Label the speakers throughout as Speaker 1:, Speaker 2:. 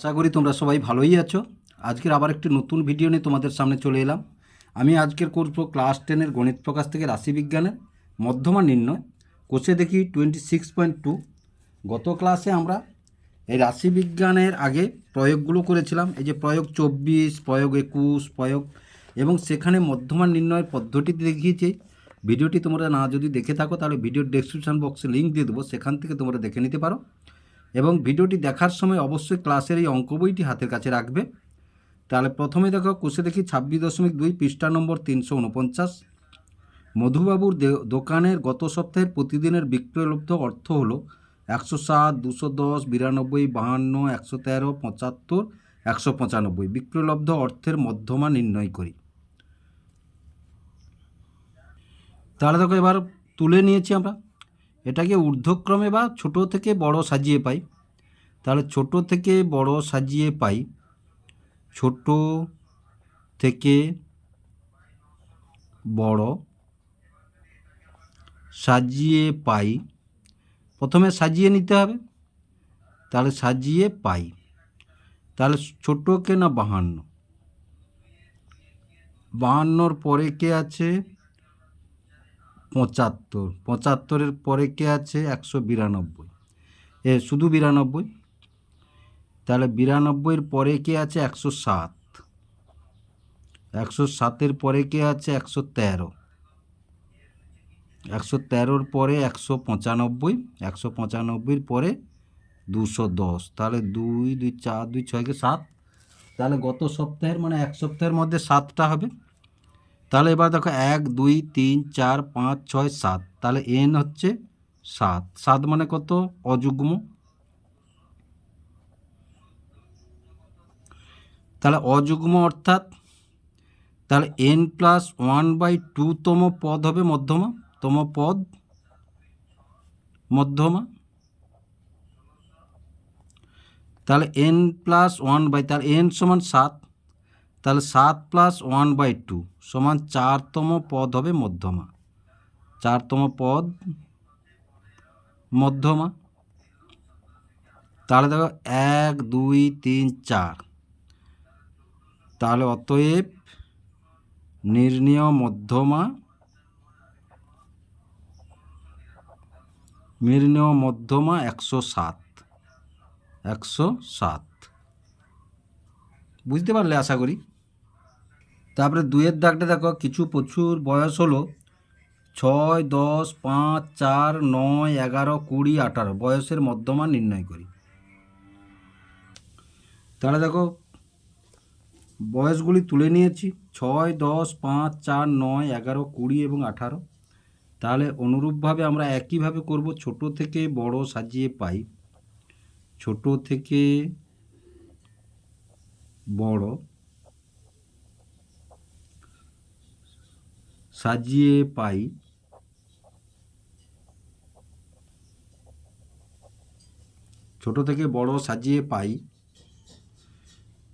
Speaker 1: আশা করি তোমরা সবাই ভালোই আছো আজকের আবার একটি নতুন ভিডিও নিয়ে তোমাদের সামনে চলে এলাম আমি আজকের করব ক্লাস টেনের গণিত প্রকাশ থেকে রাশিবিজ্ঞানের মধ্যমা নির্ণয় কোষে দেখি টোয়েন্টি সিক্স পয়েন্ট টু গত ক্লাসে আমরা এই রাশিবিজ্ঞানের আগে প্রয়োগগুলো করেছিলাম এই যে প্রয়োগ চব্বিশ প্রয়োগ একুশ প্রয়োগ এবং সেখানে মধ্যমা নির্ণয়ের পদ্ধতি দেখিয়েছি ভিডিওটি তোমরা না যদি দেখে থাকো তাহলে ভিডিও ডেসক্রিপশান বক্সে লিঙ্ক দিয়ে দেবো সেখান থেকে তোমরা দেখে নিতে পারো এবং ভিডিওটি দেখার সময় অবশ্যই ক্লাসের এই অঙ্ক বইটি হাতের কাছে রাখবে তাহলে প্রথমে দেখো কোষে দেখি ছাব্বিশ দশমিক দুই পৃষ্ঠা নম্বর তিনশো উনপঞ্চাশ মধুবাবুর দোকানের গত সপ্তাহের প্রতিদিনের বিক্রয়লব্ধ অর্থ হলো একশো সাত দুশো দশ বিরানব্বই বাহান্ন একশো তেরো পঁচাত্তর একশো পঁচানব্বই বিক্রয়লব্ধ অর্থের মধ্যমা নির্ণয় করি তাহলে দেখো এবার তুলে নিয়েছি আমরা এটাকে ঊর্ধ্বক্রমে বা ছোট থেকে বড় সাজিয়ে পাই তাহলে ছোট থেকে বড় সাজিয়ে পাই ছোট থেকে বড় সাজিয়ে পাই প্রথমে সাজিয়ে নিতে হবে তাহলে সাজিয়ে পাই তাহলে ছোটোকে না বাহান্ন বাহান্নর পরে কে আছে পঁচাত্তর পঁচাত্তরের পরে কে আছে একশো বিরানব্বই এ শুধু বিরানব্বই তাহলে বিরানব্বইয়ের পরে কে আছে একশো সাত একশো সাতের পরে কে আছে একশো তেরো একশো তেরোর পরে একশো পঁচানব্বই একশো পঁচানব্বইয়ের পরে দুশো দশ তাহলে দুই দুই চার দুই ছয়কে সাত তাহলে গত সপ্তাহের মানে এক সপ্তাহের মধ্যে সাতটা হবে তাহলে এবার দেখো এক দুই তিন চার পাঁচ ছয় সাত তাহলে এন হচ্ছে সাত সাত মানে কত অযুগ্ম তাহলে অযুগ্ম অর্থাৎ তাহলে n plus one by two তম পদ হবে মধ্যমা তম পদ মধ্যমা তাহলে এন প্লাস ওয়ান বাই তাহলে এন সমান সাত তাহলে সাত প্লাস ওয়ান বাই টু সমান চারতম পদ হবে মধ্যমা চারতম পদ মধ্যমা তাহলে দেখো এক দুই তিন চার তাহলে অতএব নির্ণীয় মধ্যমা নির্ণীয় মধ্যমা একশো সাত একশো সাত বুঝতে পারলে আশা করি তারপরে দুয়ের দাগটা দেখো কিছু প্রচুর বয়স হলো ছয় দশ পাঁচ চার নয় এগারো কুড়ি আঠারো বয়সের মধ্যমান নির্ণয় করি তাহলে দেখো বয়সগুলি তুলে নিয়েছি ছয় দশ পাঁচ চার নয় এগারো কুড়ি এবং আঠারো তাহলে অনুরূপভাবে আমরা একইভাবে করব ছোট থেকে বড় সাজিয়ে পাই ছোট থেকে বড় সাজিয়ে পাই ছোট থেকে বড় সাজিয়ে পাই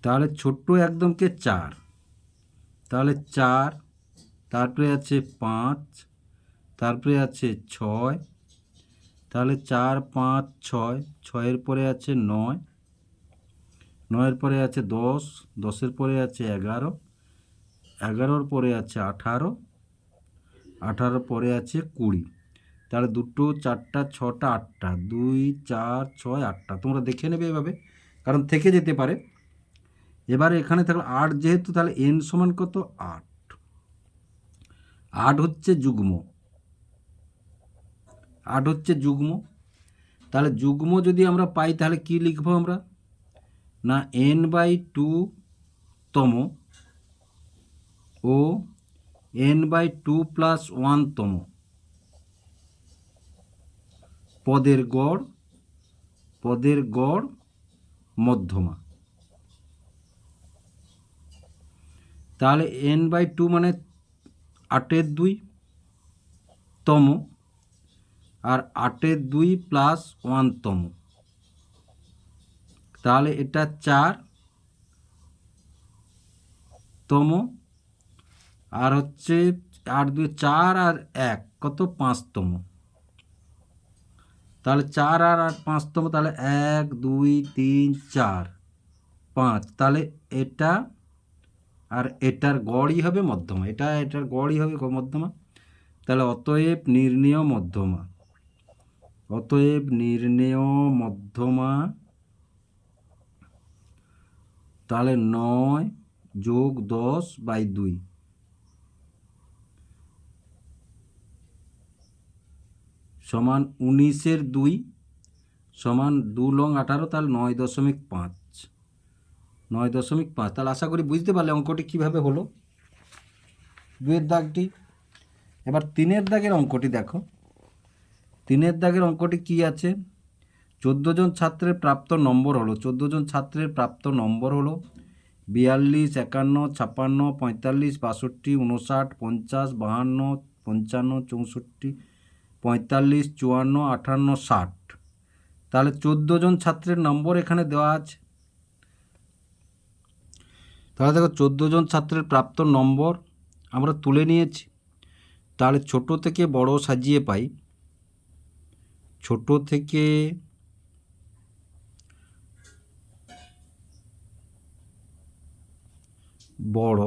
Speaker 1: তাহলে ছোট্ট একদমকে চার তাহলে চার তারপরে আছে পাঁচ তারপরে আছে ছয় তাহলে চার পাঁচ ছয় ছয়ের পরে আছে নয় নয়ের পরে আছে দশ দশের পরে আছে এগারো এগারোর পরে আছে আঠারো আঠারো পরে আছে কুড়ি তাহলে দুটো চারটা ছটা আটটা দুই চার ছয় আটটা তোমরা দেখে নেবে এভাবে কারণ থেকে যেতে পারে এবারে এখানে থাকলে আট যেহেতু তাহলে এন সমান কত আট আট হচ্ছে যুগ্ম আট হচ্ছে যুগ্ম তাহলে যুগ্ম যদি আমরা পাই তাহলে কি লিখবো আমরা না এন বাই টু তম ও এন বাই টু প্লাস ওয়ানতম পদের গড় পদের গড় মধ্যমা তাহলে এন বাই টু মানে আটের দুই তম আর আটের দুই প্লাস ওয়ানতম তাহলে এটা চার তম আর হচ্ছে আট দুই চার আর এক কত পাঁচতম তাহলে চার আর আট পাঁচতম তাহলে এক দুই তিন চার পাঁচ তাহলে এটা আর এটার গড়ই হবে মধ্যমা এটা এটার গড়ই হবে মধ্যমা তাহলে অতএব নির্ণেয় মধ্যমা অতএব নির্ণেয় মধ্যমা তাহলে নয় যোগ দশ বাই দুই সমান উনিশের দুই সমান দু লং আঠারো তাহলে নয় দশমিক পাঁচ নয় দশমিক পাঁচ তাহলে আশা করি বুঝতে পারলে অঙ্কটি কিভাবে হলো দুয়ের দাগটি এবার তিনের দাগের অঙ্কটি দেখো তিনের দাগের অঙ্কটি কি আছে চোদ্দো জন ছাত্রের প্রাপ্ত নম্বর হলো চোদ্দো জন ছাত্রের প্রাপ্ত নম্বর হলো বিয়াল্লিশ একান্ন ছাপ্পান্ন পঁয়তাল্লিশ বাষট্টি উনষাট পঞ্চাশ বাহান্ন পঞ্চান্ন চৌষট্টি পঁয়তাল্লিশ চুয়ান্ন আটান্ন ষাট তাহলে চোদ্দো জন ছাত্রের নম্বর এখানে দেওয়া আছে তাহলে দেখো চোদ্দো জন ছাত্রের প্রাপ্ত নম্বর আমরা তুলে নিয়েছি তাহলে ছোট থেকে বড় সাজিয়ে পাই ছোট থেকে বড়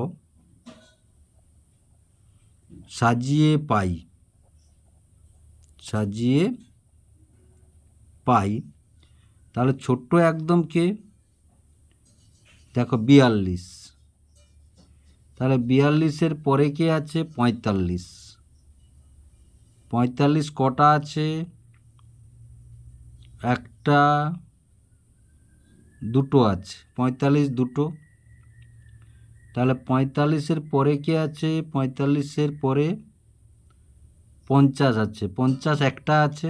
Speaker 1: সাজিয়ে পাই সাজিয়ে পাই তাহলে ছোট্ট কে দেখো বিয়াল্লিশ তাহলে বিয়াল্লিশের পরে কে আছে পঁয়তাল্লিশ পঁয়তাল্লিশ কটা আছে একটা দুটো আছে পঁয়তাল্লিশ দুটো তাহলে পঁয়তাল্লিশের পরে কে আছে পঁয়তাল্লিশের পরে পঞ্চাশ আছে পঞ্চাশ একটা আছে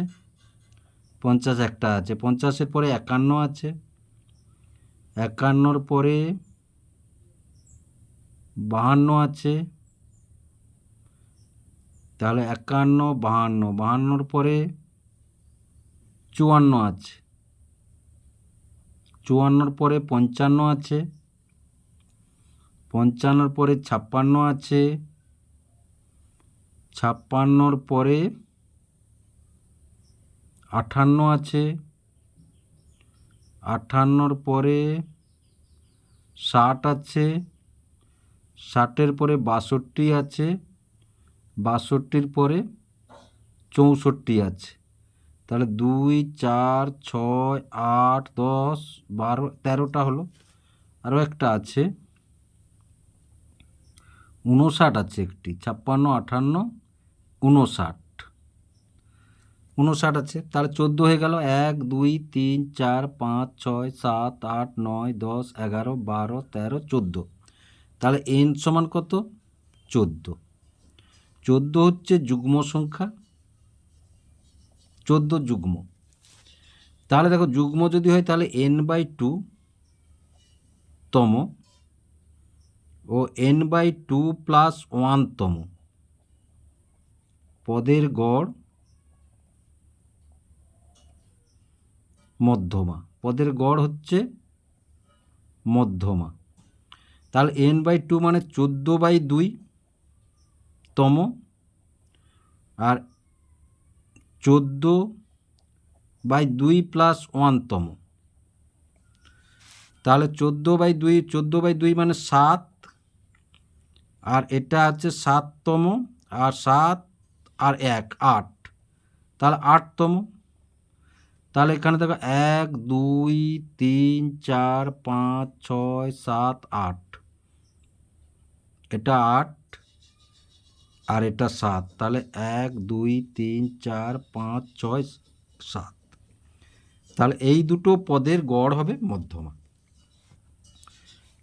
Speaker 1: পঞ্চাশ একটা আছে পঞ্চাশের পরে একান্ন আছে একান্নর পরে বাহান্ন আছে তাহলে একান্ন বাহান্ন বাহান্নর পরে চুয়ান্ন আছে চুয়ান্নর পরে পঞ্চান্ন আছে পঞ্চান্নর পরে ছাপ্পান্ন আছে ছাপ্পান্নর পরে আঠান্ন আছে আঠান্নর পরে ষাট আছে ষাটের পরে বাষট্টি আছে বাষট্টির পরে চৌষট্টি আছে তাহলে দুই চার ছয় আট দশ বারো তেরোটা হলো আরও একটা আছে উনষাট আছে একটি ছাপ্পান্ন আঠান্ন উনষাট উনষাট আছে তাহলে চোদ্দো হয়ে গেল এক দুই তিন চার পাঁচ ছয় সাত আট নয় দশ এগারো বারো তেরো চোদ্দো তাহলে এন সমান কত চোদ্দো চোদ্দো হচ্ছে যুগ্ম সংখ্যা চোদ্দো যুগ্ম তাহলে দেখো যুগ্ম যদি হয় তাহলে এন বাই টু তম ও n by two plus one তম পদের গড় মধ্যমা পদের গড় হচ্ছে মধ্যমা তাহলে এন বাই টু মানে চোদ্দো বাই দুই তম আর চোদ্দো বাই দুই প্লাস ওয়ান তম তাহলে চোদ্দো বাই দুই চোদ্দো বাই দুই মানে সাত আর এটা আছে সাততম আর সাত আর এক আট তাহলে আটতম তাহলে এখানে দেখো এক দুই তিন চার পাঁচ ছয় সাত আট এটা আট আর এটা সাত তাহলে এক দুই তিন চার পাঁচ ছয় সাত তাহলে এই দুটো পদের গড় হবে মধ্যমা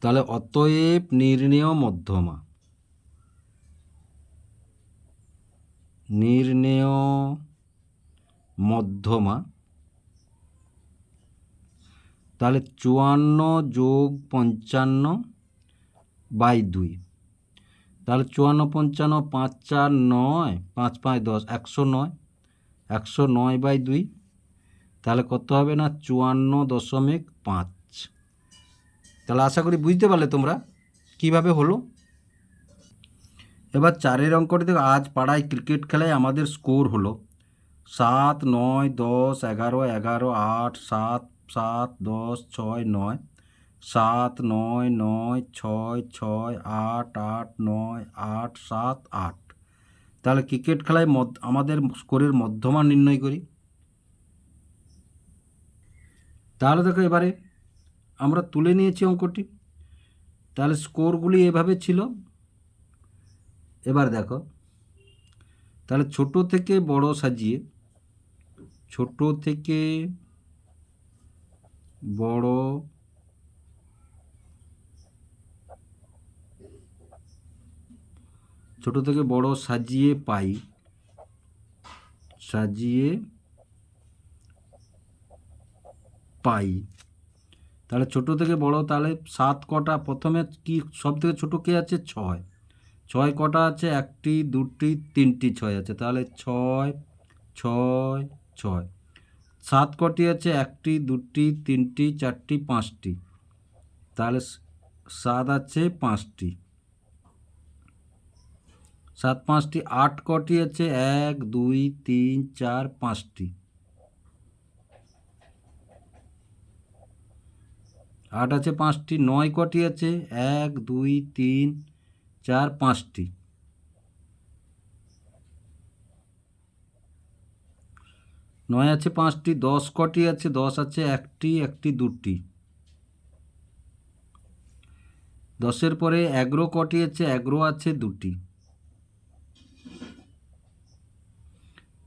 Speaker 1: তাহলে অতএব নির্ণেয় মধ্যমা নির্ণেয় মধ্যমা তাহলে চুয়ান্ন যোগ পঞ্চান্ন বাই দুই তাহলে চুয়ান্ন পঞ্চান্ন পাঁচ চার নয় পাঁচ পাঁচ দশ একশো নয় একশো নয় বাই দুই তাহলে কত হবে না চুয়ান্ন দশমিক পাঁচ তাহলে আশা করি বুঝতে পারলে তোমরা কিভাবে হলো এবার চারের অঙ্কটি দেখো আজ পাড়ায় ক্রিকেট খেলায় আমাদের স্কোর হলো সাত নয় দশ এগারো এগারো আট সাত সাত দশ ছয় নয় সাত নয় নয় ছয় ছয় আট আট নয় আট সাত আট তাহলে ক্রিকেট খেলায় মদ আমাদের স্কোরের মধ্যমান নির্ণয় করি তাহলে দেখো এবারে আমরা তুলে নিয়েছি অঙ্কটি তাহলে স্কোরগুলি এভাবে ছিল এবার দেখো তাহলে ছোট থেকে বড় সাজিয়ে ছোট থেকে বড় ছোট থেকে বড় সাজিয়ে পাই সাজিয়ে পাই তাহলে ছোট থেকে বড় তাহলে সাত কটা প্রথমে কি সব থেকে ছোটো কে আছে ছয় ছয় কটা আছে একটি দুটি তিনটি ছয় আছে তাহলে ছয় ছয় ছয় সাত কটি আছে একটি দুটি তিনটি চারটি পাঁচটি তাহলে সাত আছে পাঁচটি সাত পাঁচটি আট কটি আছে এক দুই তিন চার পাঁচটি আট আছে পাঁচটি নয় কটি আছে এক দুই তিন চার পাঁচটি নয় আছে পাঁচটি দশ কটি আছে দশ আছে একটি একটি দুটি দশের পরে এগারো কটি আছে এগারো আছে দুটি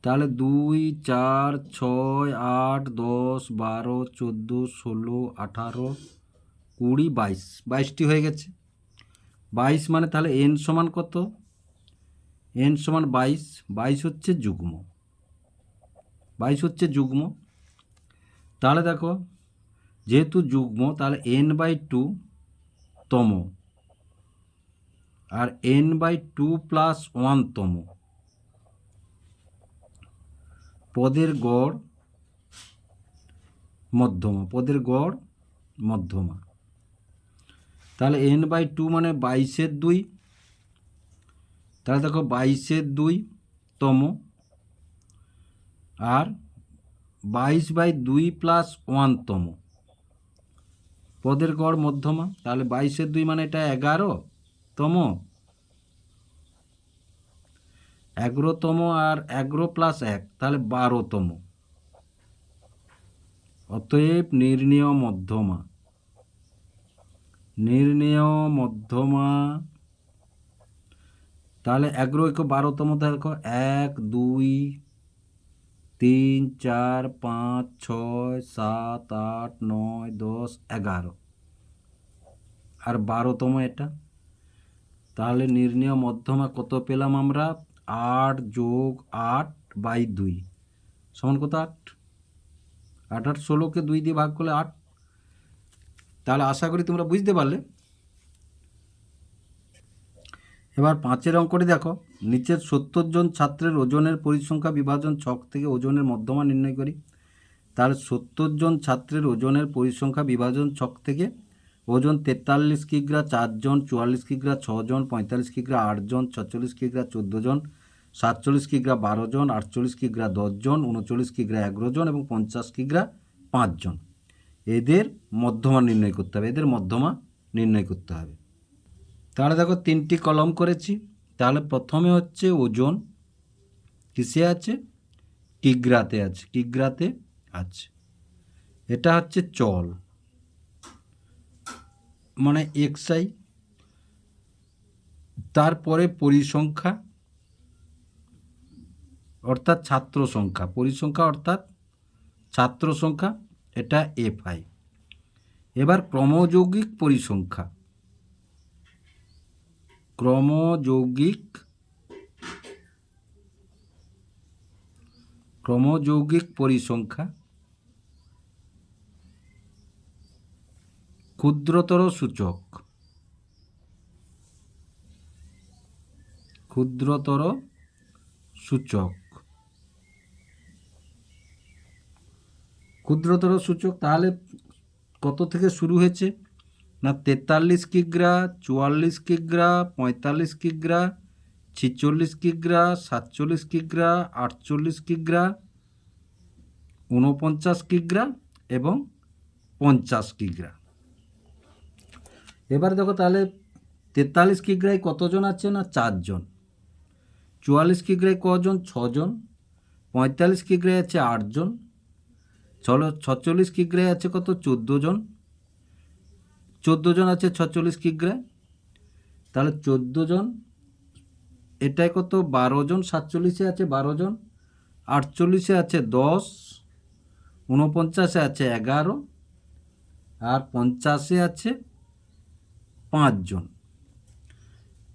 Speaker 1: তাহলে দুই চার ছয় আট দশ বারো চোদ্দো ষোলো আঠারো কুড়ি বাইশ বাইশটি হয়ে গেছে বাইশ মানে তাহলে এন সমান কত এন সমান বাইশ বাইশ হচ্ছে যুগ্ম বাইশ হচ্ছে যুগ্ম তাহলে দেখো যেহেতু যুগ্ম তাহলে এন বাই টু তম আর n by two plus one তম পদের গড় মধ্যমা পদের গড় মধ্যমা তাহলে এন বাই টু মানে বাইশের দুই তাহলে দেখো বাইশের দুই তম আর বাইশ বাই দুই প্লাস ওয়ানতম পদের গড় মধ্যমা তাহলে বাইশের দুই মানে এটা এগারো তম এগারোতম আর এগারো প্লাস এক তাহলে বারোতম অতএব নির্ণীয় মধ্যমা নির্ণেয় মধ্যমা তাহলে এগারো এক বারোতম দেখো এক দুই তিন চার পাঁচ ছয় সাত আট নয় দশ এগারো আর বারোতম এটা তাহলে নির্ণয় মধ্যমা কত পেলাম আমরা আট যোগ আট বাই দুই সমান কত আট আট আট ষোলোকে দুই দিয়ে ভাগ করলে আট তাহলে আশা করি তোমরা বুঝতে পারলে এবার পাঁচের অঙ্কটি দেখো নিচের সত্তর জন ছাত্রের ওজনের পরিসংখ্যা বিভাজন ছক থেকে ওজনের মধ্যমা নির্ণয় করি তার সত্তর জন ছাত্রের ওজনের পরিসংখ্যা বিভাজন ছক থেকে ওজন তেতাল্লিশ কিগ্রা চারজন চুয়াল্লিশ কিগ্রা ছজন পঁয়তাল্লিশ কিগ্রা আটজন ছচল্লিশ কিগ্রা জন সাতচল্লিশ কিগ্রা বারোজন আটচল্লিশ কিগ্রা দশজন উনচল্লিশ কিগ্রা এগারোজন এবং পঞ্চাশ কিগ্রা পাঁচজন এদের মধ্যমা নির্ণয় করতে হবে এদের মধ্যমা নির্ণয় করতে হবে তাহলে দেখো তিনটি কলম করেছি তাহলে প্রথমে হচ্ছে ওজন কিসে আছে কিগ্রাতে আছে কিগ্রাতে আছে এটা হচ্ছে চল মানে এক্সাই তারপরে পরিসংখ্যা অর্থাৎ ছাত্র সংখ্যা পরিসংখ্যা অর্থাৎ ছাত্র সংখ্যা এটা এফ আই এবার ক্রমযৌগিক পরিসংখ্যা ক্রমযৌগিক ক্রমযৌগিক পরিসংখ্যা ক্ষুদ্রতর সূচক ক্ষুদ্রতর সূচক ক্ষুদ্রতর সূচক তাহলে কত থেকে শুরু হয়েছে না তেতাল্লিশ কিগ্রা চুয়াল্লিশ কিগ্রা পঁয়তাল্লিশ কিগ্রা ছিচল্লিশ কিগ্রা সাতচল্লিশ কিগ্রা আটচল্লিশ কিগ্রা ঊনপঞ্চাশ কিগ্রা এবং পঞ্চাশ কিগ্রা এবার দেখো তাহলে তেতাল্লিশ কিগ্রায় কতজন আছে না চারজন চুয়াল্লিশ কিগ্রায় কজন ছজন পঁয়তাল্লিশ কিগ্রায় আছে আটজন ছলো ছচল্লিশ কিগ্রে আছে কত চোদ্দো জন চোদ্দো জন আছে ছচল্লিশ কিগ্রে তাহলে চোদ্দো জন এটাই কত বারো জন সাতচল্লিশে আছে বারো জন আটচল্লিশে আছে দশ উনপঞ্চাশে আছে এগারো আর পঞ্চাশে আছে পাঁচজন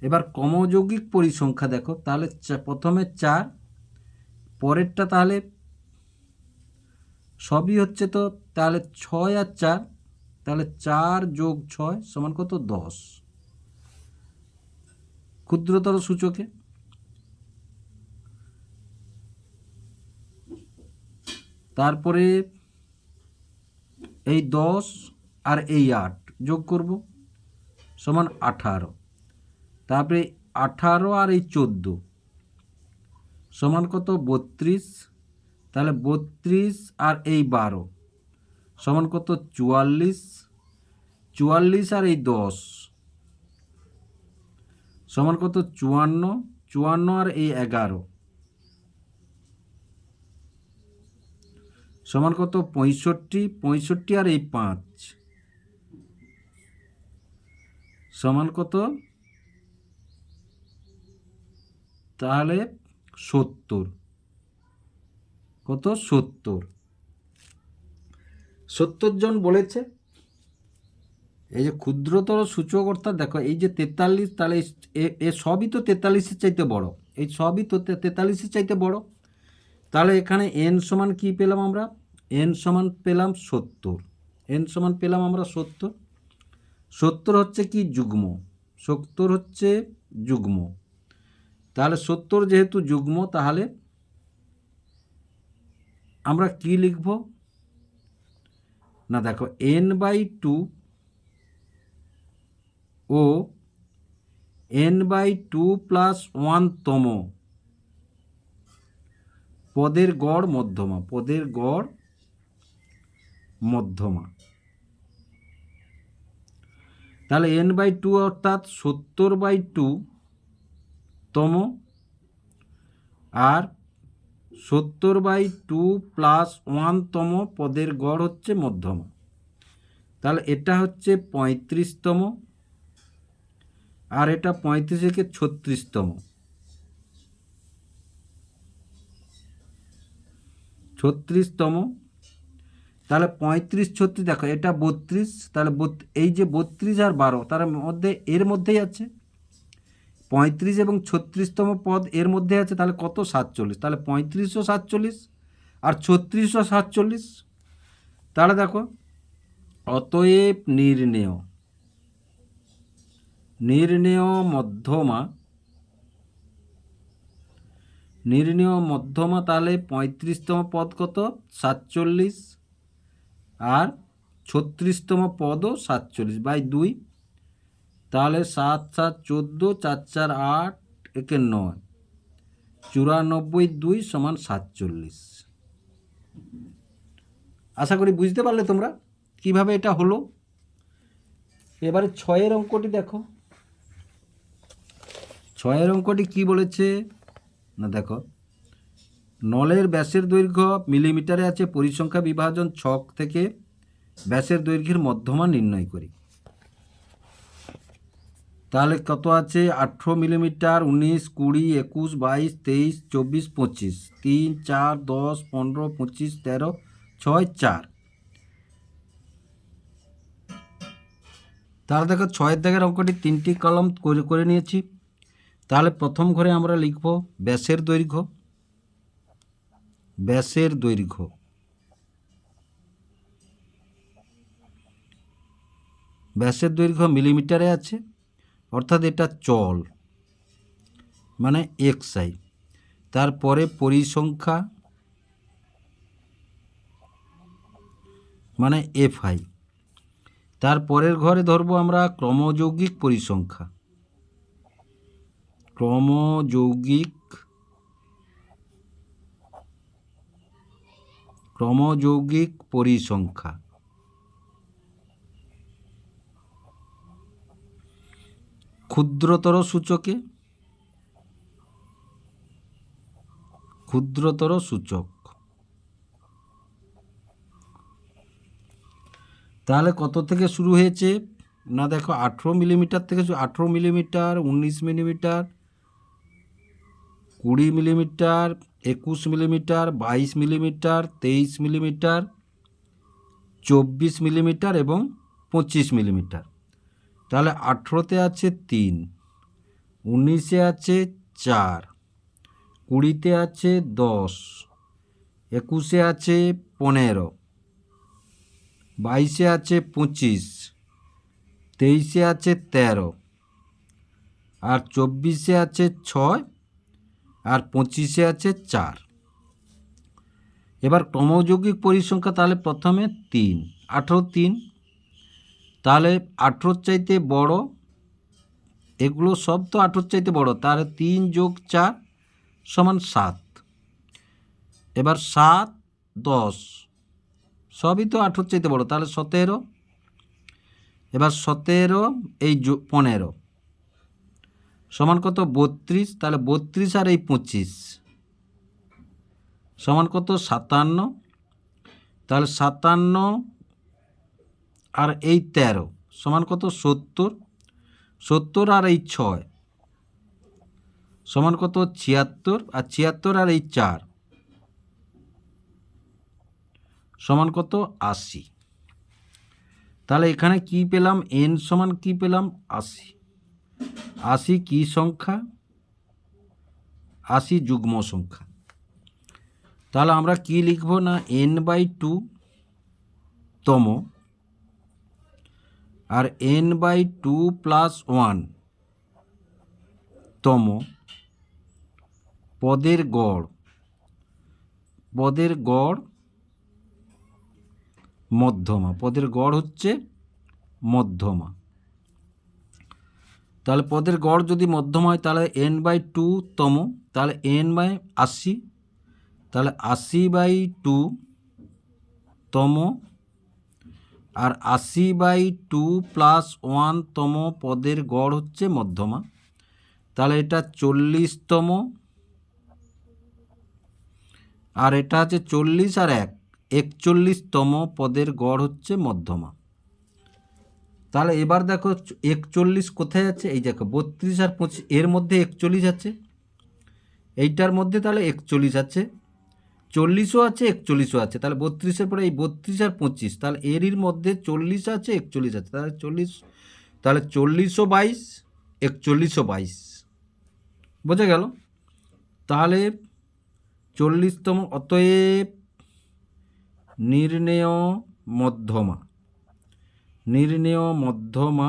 Speaker 1: এবার কমযৌগিক পরিসংখ্যা দেখো তাহলে প্রথমে চার পরেরটা তাহলে সবই হচ্ছে তো তাহলে ছয় আর চার তাহলে চার যোগ ছয় সমান কত দশ ক্ষুদ্রতর সূচকে তারপরে এই দশ আর এই আট যোগ করব সমান আঠারো তারপরে আঠারো আর এই চোদ্দো সমান কত বত্রিশ তাহলে বত্রিশ আর এই বারো সমান কত চুয়াল্লিশ চুয়াল্লিশ আর এই দশ সমান কত চুয়ান্ন চুয়ান্ন আর এই এগারো সমান কত পঁয়ষট্টি পঁয়ষট্টি আর এই পাঁচ সমান কত তাহলে সত্তর কত সত্তর সত্তর জন বলেছে এই যে ক্ষুদ্রতর সূচক অর্থাৎ দেখো এই যে তেতাল্লিশ তাহলে এ সবই তো তেতাল্লিশের চাইতে বড় এই সবই তো তেতাল্লিশের চাইতে বড় তাহলে এখানে এন সমান কি পেলাম আমরা এন সমান পেলাম সত্তর এন সমান পেলাম আমরা সত্তর সত্তর হচ্ছে কি যুগ্ম সত্তর হচ্ছে যুগ্ম তাহলে সত্তর যেহেতু যুগ্ম তাহলে আমরা কি লিখব না দেখো এন বাই টু ও n by two plus one তম পদের গড় মধ্যমা পদের গড় মধ্যমা তাহলে এন বাই টু অর্থাৎ সত্তর বাই টু তম আর সত্তর বাই টু প্লাস ওয়ানতম পদের গড় হচ্ছে মধ্যমা তাহলে এটা হচ্ছে পঁয়ত্রিশতম আর এটা পঁয়ত্রিশ থেকে ছত্রিশতম ছত্রিশতম তাহলে পঁয়ত্রিশ ছত্রিশ দেখো এটা বত্রিশ তাহলে এই যে বত্রিশ আর বারো তার মধ্যে এর মধ্যেই আছে পঁয়ত্রিশ এবং ছত্রিশতম পদ এর মধ্যে আছে তাহলে কত সাতচল্লিশ তাহলে পঁয়ত্রিশশো সাতচল্লিশ আর ছত্রিশশো সাতচল্লিশ তাহলে দেখো অতএব নির্ণেয় নির্ণেয় মধ্যমা নির্ণেয় মধ্যমা তাহলে পঁয়ত্রিশতম পদ কত সাতচল্লিশ আর ছত্রিশতম পদও সাতচল্লিশ বাই দুই তাহলে সাত সাত চোদ্দো চার চার আট একে নয় চুরানব্বই দুই সমান সাতচল্লিশ আশা করি বুঝতে পারলে তোমরা কিভাবে এটা হলো এবারে ছয়ের অঙ্কটি দেখো ছয়ের অঙ্কটি কি বলেছে না দেখো নলের ব্যাসের দৈর্ঘ্য মিলিমিটারে আছে পরিসংখ্যা বিভাজন ছক থেকে ব্যাসের দৈর্ঘ্যের মধ্যমা নির্ণয় করি তাহলে কত আছে আঠেরো মিলিমিটার উনিশ কুড়ি একুশ বাইশ তেইশ চব্বিশ পঁচিশ তিন চার দশ পনেরো পঁচিশ তেরো ছয় চার তাহলে দেখো ছয়ের দাগের অঙ্কটি তিনটি কলম করে করে নিয়েছি তাহলে প্রথম ঘরে আমরা লিখব ব্যাসের দৈর্ঘ্য ব্যাসের দৈর্ঘ্য ব্যাসের দৈর্ঘ্য মিলিমিটারে আছে অর্থাৎ এটা চল মানে এক্সাই তারপরে পরিসংখ্যা মানে এফআই তারপরের ঘরে ধরব আমরা ক্রমযৌগিক পরিসংখ্যা ক্রমযৌগিক ক্রমযৌগিক পরিসংখ্যা ক্ষুদ্রতর সূচকে ক্ষুদ্রতর সূচক তাহলে কত থেকে শুরু হয়েছে না দেখো আঠেরো মিলিমিটার থেকে আঠেরো মিলিমিটার উনিশ মিলিমিটার কুড়ি মিলিমিটার একুশ মিলিমিটার বাইশ মিলিমিটার তেইশ মিলিমিটার চব্বিশ মিলিমিটার এবং পঁচিশ মিলিমিটার তাহলে আঠেরোতে আছে তিন উনিশে আছে চার কুড়িতে আছে দশ একুশে আছে পনেরো বাইশে আছে পঁচিশ তেইশে আছে তেরো আর চব্বিশে আছে ছয় আর পঁচিশে আছে চার এবার ক্রমযৌগিক পরিসংখ্যা তাহলে প্রথমে তিন আঠেরো তিন তাহলে আঠেরোর চাইতে বড় এগুলো সব তো আঠেরোর চাইতে বড় তাহলে তিন যোগ চার সমান সাত এবার সাত দশ সবই তো আঠেরোর চাইতে বড় তাহলে সতেরো এবার সতেরো এই পনেরো সমান কত বত্রিশ তাহলে বত্রিশ আর এই পঁচিশ সমান কত সাতান্ন তাহলে সাতান্ন আর এই তেরো সমান কত সত্তর সত্তর আর এই ছয় সমান কত ছিয়াত্তর আর ছিয়াত্তর আর এই চার সমান কত আশি তাহলে এখানে কি পেলাম এন সমান কি পেলাম আশি আশি কি সংখ্যা আশি যুগ্ম সংখ্যা তাহলে আমরা কি লিখব না এন বাই টু তম আর n by two plus one তম পদের গড় পদের গড় মধ্যমা পদের গড় হচ্ছে মধ্যমা তাহলে পদের গড় যদি মধ্যম হয় তাহলে এন বাই টু তম তাহলে এন বাই আশি তাহলে আশি বাই টু তম আর আশি বাই টু প্লাস ওয়ানতম পদের গড় হচ্ছে মধ্যমা তাহলে এটা চল্লিশতম আর এটা আছে চল্লিশ আর এক একচল্লিশতম পদের গড় হচ্ছে মধ্যমা তাহলে এবার দেখো একচল্লিশ কোথায় আছে এই দেখো বত্রিশ আর পঁচিশ এর মধ্যে একচল্লিশ আছে এইটার মধ্যে তাহলে একচল্লিশ আছে চল্লিশও আছে একচল্লিশও আছে তাহলে বত্রিশের পরে এই বত্রিশ আর পঁচিশ তাহলে এরই মধ্যে চল্লিশ আছে একচল্লিশ আছে তাহলে চল্লিশ তাহলে চল্লিশও বাইশ একচল্লিশও বাইশ বোঝা গেল তাহলে চল্লিশতম অতএব নির্ণেয় মধ্যমা নির্ণেয় মধ্যমা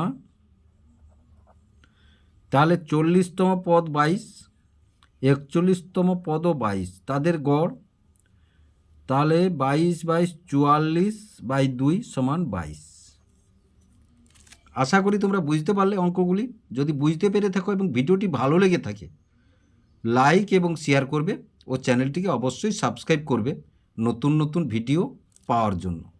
Speaker 1: তাহলে চল্লিশতম পদ বাইশ একচল্লিশতম পদও বাইশ তাদের গড় তাহলে বাইশ বাইশ চুয়াল্লিশ বাই দুই সমান বাইশ আশা করি তোমরা বুঝতে পারলে অঙ্কগুলি যদি বুঝতে পেরে থাকো এবং ভিডিওটি ভালো লেগে থাকে লাইক এবং শেয়ার করবে ও চ্যানেলটিকে অবশ্যই সাবস্ক্রাইব করবে নতুন নতুন ভিডিও পাওয়ার জন্য